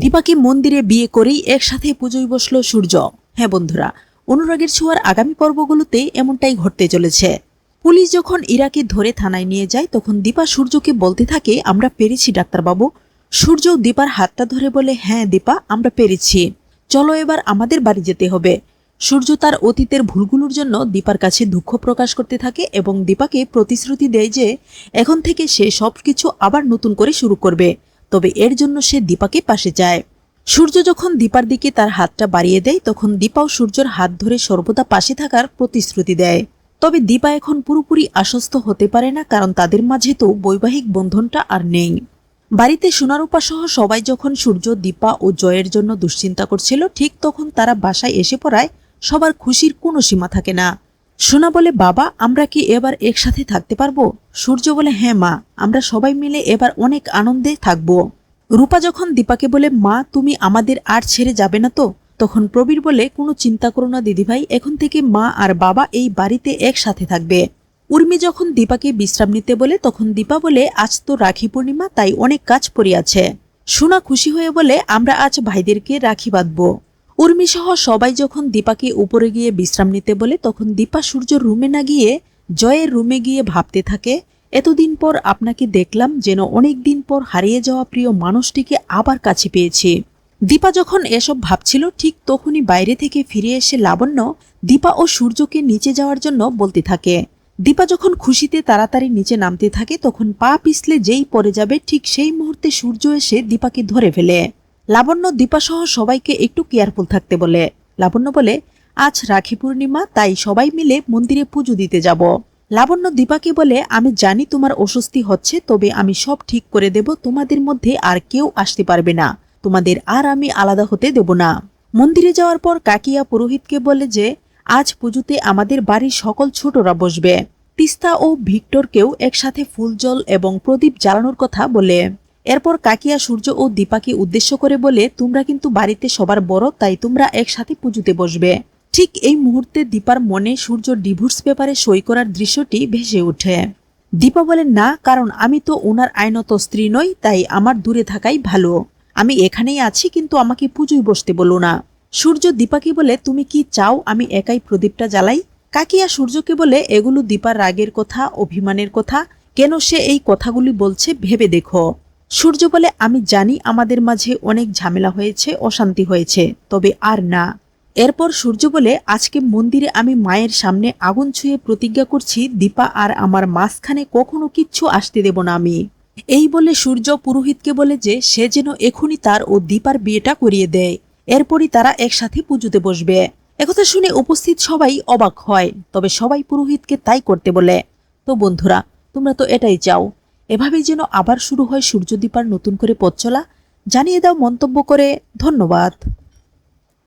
দীপাকে মন্দিরে বিয়ে করেই একসাথে পুজোয় বসল সূর্য। হ্যাঁ বন্ধুরা, অনুরাগের ছোঁয়ার আগামী পর্বগুলোতে এমনটাই ঘটতে চলেছে। পুলিশ যখন ইরাকে ধরে থানায় নিয়ে যায়, তখন দীপা সূর্যকে বলতে থাকে, আমরা পেরেছি, ডাক্তারবাবু। সূর্য দীপার হাতটা ধরে বলে হ্যাঁ দীপা, আমরা পেরেছি। চলো এবার আমাদের বাড়ি যেতে হবে। সূর্য তার অতীতের ভুলগুলোর জন্য দীপার কাছে দুঃখ প্রকাশ করতে থাকে এবং দীপাকে প্রতিশ্রুতি দেয় যে, এখন থেকে সে সব কিছু আবার নতুন করে শুরু করবে। তবে এর জন্য সে দীপাকে পাশে যায়। সূর্য যখন দীপার দিকে তার হাতটা বাড়িয়ে দেয়, তখন দীপাও সূর্যর হাত ধরে সর্বদা পাশে থাকার প্রতিশ্রুতি দেয়। তবে দীপা এখন পুরোপুরি আশ্বস্ত হতে পারে না, কারণ তাদের মাঝে তো বৈবাহিক বন্ধনটা আর নেই। বাড়িতে সোনারূপা সহ সবাই যখন সূর্য, দীপা ও জয়ের জন্য দুশ্চিন্তা করছিল, ঠিক তখন তারা বাসায় এসে পড়ায়, সবার খুশির কোনো সীমা থাকে না। সোনা বলে, বাবা, আমরা কি এবার একসাথে থাকতে পারব? সূর্য বলে হ্যাঁ মা, আমরা সবাই মিলে এবার অনেক আনন্দে থাকব। রূপা যখন দীপাকে বলে, মা, তুমি আমাদের আর ছেড়ে যাবে না তো? তখন প্রবীর বলে, কোনো চিন্তা করো না দিদিভাই, এখন থেকে মা আর বাবা এই বাড়িতে একসাথে থাকবে। উর্মি যখন দীপাকে বিশ্রাম নিতে বলে, তখন দীপা বলে, আজ তো রাখি পূর্ণিমা, তাই অনেক কাজ পড়িয়াছে সোনা খুশি হয়ে বলে, আমরা আজ ভাইদেরকে রাখি বাঁধবো। উর্মি সহ সবাই যখন দীপাকে উপরে গিয়ে বিশ্রাম নিতে বলে, তখন দীপা সূর্য রুমে না গিয়ে জয়ের রুমে গিয়ে ভাবতে থাকে, এতদিন পর আপনাকে দেখলাম যেন অনেক দিন পর হারিয়ে যাওয়া প্রিয় মানুষটিকে আবার কাছে পেয়েছি। দীপা যখন এসব ভাবছিল, ঠিক তখনই বাইরে থেকে ফিরে এসে লাবণ্য দীপা ও সূর্যকে নিচে যাওয়ার জন্য বলতে থাকে। দীপা যখন খুশিতে তাড়াতাড়ি নিচে নামতে থাকে, তখন পা পিছলে যেই পড়ে যাবে, ঠিক সেই মুহূর্তে সূর্য এসে দীপাকে ধরে ফেলে। লাবণ্য দীপাসহ সবাইকে একটু কেয়ারফুল থাকতে বলে। লাবণ্য বলে আজ রাখি পূর্ণিমা, তাই সবাই মিলে মন্দিরে পুজো দিতে যাব। লাবণ্য দীপাকে বলে, আমি জানি তোমার অস্বস্তি হচ্ছে, তবে আমি সব ঠিক করে দেব, তোমাদের মধ্যে আর কেউ আসতে পারবে না। তোমাদের আর আমি আলাদা হতে দেব না। মন্দিরে যাওয়ার পর কাকিয়া পুরোহিতকে বলে যে, আজ পুজোতে আমাদের বাড়ির সকল ছোটরা বসবে। তিস্তা ও ভিক্টরকেও একসাথে ফুল, জল এবং প্রদীপ জ্বালানোর কথা বলে। এরপর কাকিয়া সূর্য ও দীপাকে উদ্দেশ্য করে বলে, তোমরা কিন্তু বাড়িতে সবার বড়, তাই তোমরা একসাথে পুজোতে বসবে। ঠিক এই মুহূর্তে দীপার মনে সূর্য ডিভোর্স পেপারে সই করার দৃশ্যটি ভেসে ওঠে। দীপা বলেন, না, কারণ আমি তো ওনার আইনত স্ত্রী নই, তাই আমার দূরে থাকাই ভালো। আমি এখানেই আছি, কিন্তু আমাকে পুজোয় বসতে বলো না। সূর্য দীপাকে বলে, তুমি কি চাও আমি একাই প্রদীপটা জ্বালাই? কাকিয়া সূর্যকে বলে, এগুলো দীপার রাগের কথা, অভিমানের কথা। কেন সে এই কথাগুলি বলছে ভেবে দেখো। সূর্য বলে, আমি জানি আমাদের মাঝে অনেক ঝামেলা হয়েছে, অশান্তি হয়েছে, তবে আর না। এরপর সূর্য বলে, আজকে মন্দিরে আমি মায়ের সামনে আগুন ছুঁয়ে প্রতিজ্ঞা করছি, দীপা আর আমার মাঝখানে কখনো কিচ্ছু আসতে দেব না আমি। এই বলে সূর্য পুরোহিতকে বলে যে, সে যেন এখনই তার ও দীপার বিয়েটা করিয়ে দেয়। এরপরই তারা একসাথে পুজোতে বসবে। একথা শুনে উপস্থিত সবাই অবাক হয়, তবে সবাই পুরোহিতকে তাই করতে বলে, তো বন্ধুরা, তোমরা তো এটাই চাও। এভাবেই যেন আবার শুরু হয় সূর্যদীপার নতুন করে পথ চলা। জানিয়ে দাও মন্তব্য করে, ধন্যবাদ।